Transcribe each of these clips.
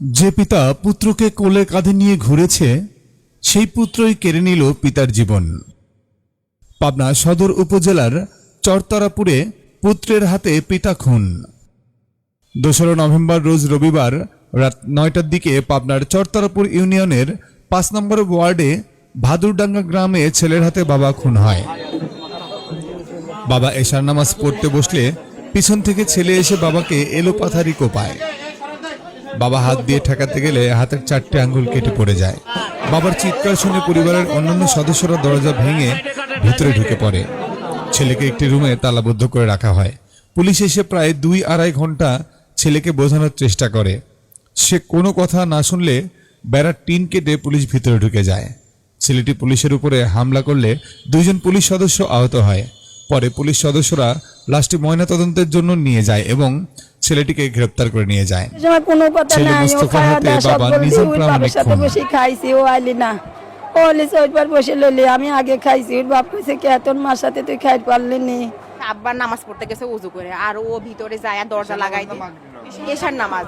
যে পিতা পুত্রকে কোলে কাঁধে নিয়ে ঘুরেছে, সেই পুত্রই কেড়ে নিল পিতার জীবন। পাবনা সদর উপজেলার চরতারাপুরে পুত্রের হাতে পিতা খুন। দোসরা নভেম্বর রোজ রবিবার রাত নয়টার দিকে পাবনার চরতারাপুর ইউনিয়নের পাঁচ নম্বর ওয়ার্ডে ভাদুরডাঙ্গা গ্রামে ছেলের হাতে বাবা খুন হয়। বাবা এশার নামাজ পড়তে বসলে পিছন থেকে ছেলে এসে বাবাকে এলোপাথারি কোপায়। বাবা হাত দিয়ে ঠেকাতে গেলে হাতের চারটে আঙ্গুল কেটে পড়ে যায়। বাবার চিৎকার শুনে পরিবারের অন্যান্য সদস্যরা দরজা ভেঙে ভিতরে ঢুকে পড়ে। ছেলেকে একটি রুমে তালাবদ্ধ করে রাখা হয়। পুলিশ এসে প্রায় দুই আড়াই ঘণ্টা ছেলেকে বোঝানোর চেষ্টা করে। সে কোনো কথা না শুনলে বেড়ার টিন কেটে পুলিশ ভিতরে ঢুকে যায়। ছেলেটি পুলিশের উপরে হামলা করলে দুইজন পুলিশ সদস্য আহত হয়। পরে পুলিশ সদস্যরা লাশটি ময়নাতদন্তের জন্য নিয়ে যায় এবং ছেলেটিকে গ্রেপ্তার করে নিয়ে যায়। কোনো কথা নাই ও খাওয়া দাওয়া সব বাবা নিজাম প্রামাণিক বাবার সাথে বসে খাইছি ও আইলি না। ও লিসে ওইবার বসে লইলি আমি আগে খাইছি ওর বাপ কইছে কে তোর মার সাথে তুই খাইতে পারলি নি? আব্বার নামাজ পড়তে গেছে উজু করে আর ও ভিতরে যায় আর দরজা লাগাই দিয়ে। এশার নামাজ।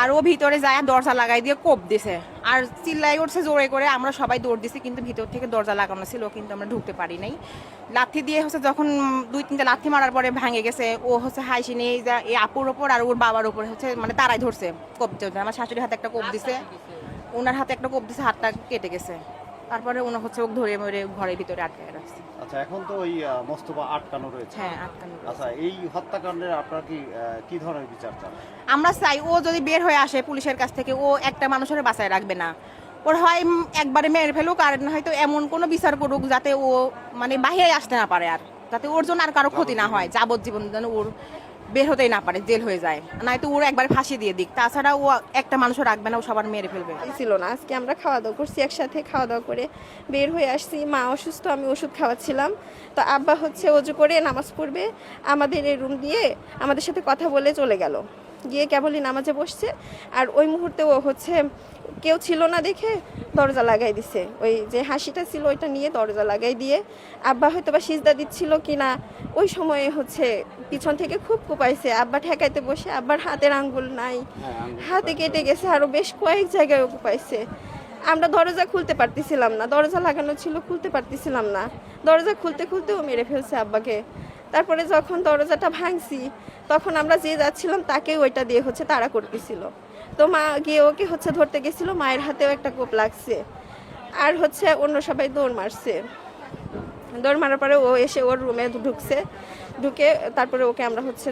আর ও ভিতরে যায় দরজা লাগাই দিয়ে কোপ দিছে। আর চিল্লাই উঠছে জোরে করে আমরা সবাই দৌড় দিছি কিন্তু ভিতর থেকে দরজা লাগানো ছিল কিন্তু আমরা ঢুকতে পারি নাই। লাথি দিয়ে হচ্ছে যখন দুই তিনটা লাথি মারার পরে ভাঙে গেছে ও হচ্ছে হাইসি নিয়ে যা এই আপুর ওপর আর ওর বাবার ওপর হচ্ছে মানে তারাই ধরছে কোপ দিতে। আমার শাশুড়ির হাতে একটা কোপ দিছে ওনার হাতে একটা কোপ দিছে হাতটা কেটে গেছে। তারপরে ওনা হচ্ছে ওকে ধরে মরে ঘরের ভিতরে আটকে রাখছে। আচ্ছা এখন তো ওই মোস্তফা আটকানো রয়েছে। হ্যাঁ আটকানো। আচ্ছা এই হত্যাকাণ্ডের আপনার কি কি ধরনের বিচার চান? আমরা চাই ও যদি বের হয়ে আসে পুলিশের কাছ থেকে ও একটা মানুষের বাঁচায় রাখবে না। ওর হয় একবারে মেরে ফেলুক আর হয়তো এমন কোনো বিচার করুক যাতে ও মানে বাহিরে আসতে না পারে আর যাতে ওর জন্য আর কারও ক্ষতি না হয় যাবজ্জীবন যেন ওর বের হতেই না পারে, জেল হয়ে যায়। নয়তো ওর একবার ফাঁসি দিয়ে দিক, তাছাড়া ও একটা মানুষও রাখবে না, ও সবার মেরে ফেলবে। ছিল না, আজকে আমরা খাওয়া দাওয়া করছি একসাথে খাওয়া দাওয়া করে বের হয়ে আসছি। মা অসুস্থ, আমি ওষুধ খাওয়াচ্ছিলাম। তো আব্বা হচ্ছে অজু করে নামাজ পড়বে, আমাদের এই রুম দিয়ে আমাদের সাথে কথা বলে চলে গেল। গিয়ে কেবলই নামাজে বসছে। আর ওই মুহূর্তে ও হচ্ছে কেউ ছিল না দেখে দরজা লাগাই দিছে। ওই যে হাসিটা ছিল ওইটা নিয়ে দরজা লাগাই দিয়ে আব্বা হয়তো বা সিজদা দিচ্ছিল কি না ওই সময়ে হচ্ছে পিছন থেকে খুব কোপাইছে। আব্বা ঠেকাইতে বসে আব্বার হাতের আঙ্গুল নাই হাতে কেটে গেছে আরও বেশ কয়েক জায়গায় কোপাইছে। আমরা দরজা খুলতে পারতেছিলাম না দরজা লাগানো ছিল খুলতে পারতেছিলাম না। দরজা খুলতে খুলতেও মেরে ফেলছে আব্বাকে। তারপরে যখন দরজাটা ভাঙছি তখন আমরা যে যাচ্ছিলাম তাকে ওইটা দিয়ে হচ্ছে তাড়া করতেছিল। তো মা গিয়ে ওকে হচ্ছে ধরতে গেছিল মায়ের হাতেও একটা কোপ লাগছে। আর হচ্ছে অন্য সবাই দৌড় মারছে। দৌড় মারার পরে ও এসে ওর রুমে ঢুকছে। ঢুকে তারপরে ওকে আমরা হচ্ছে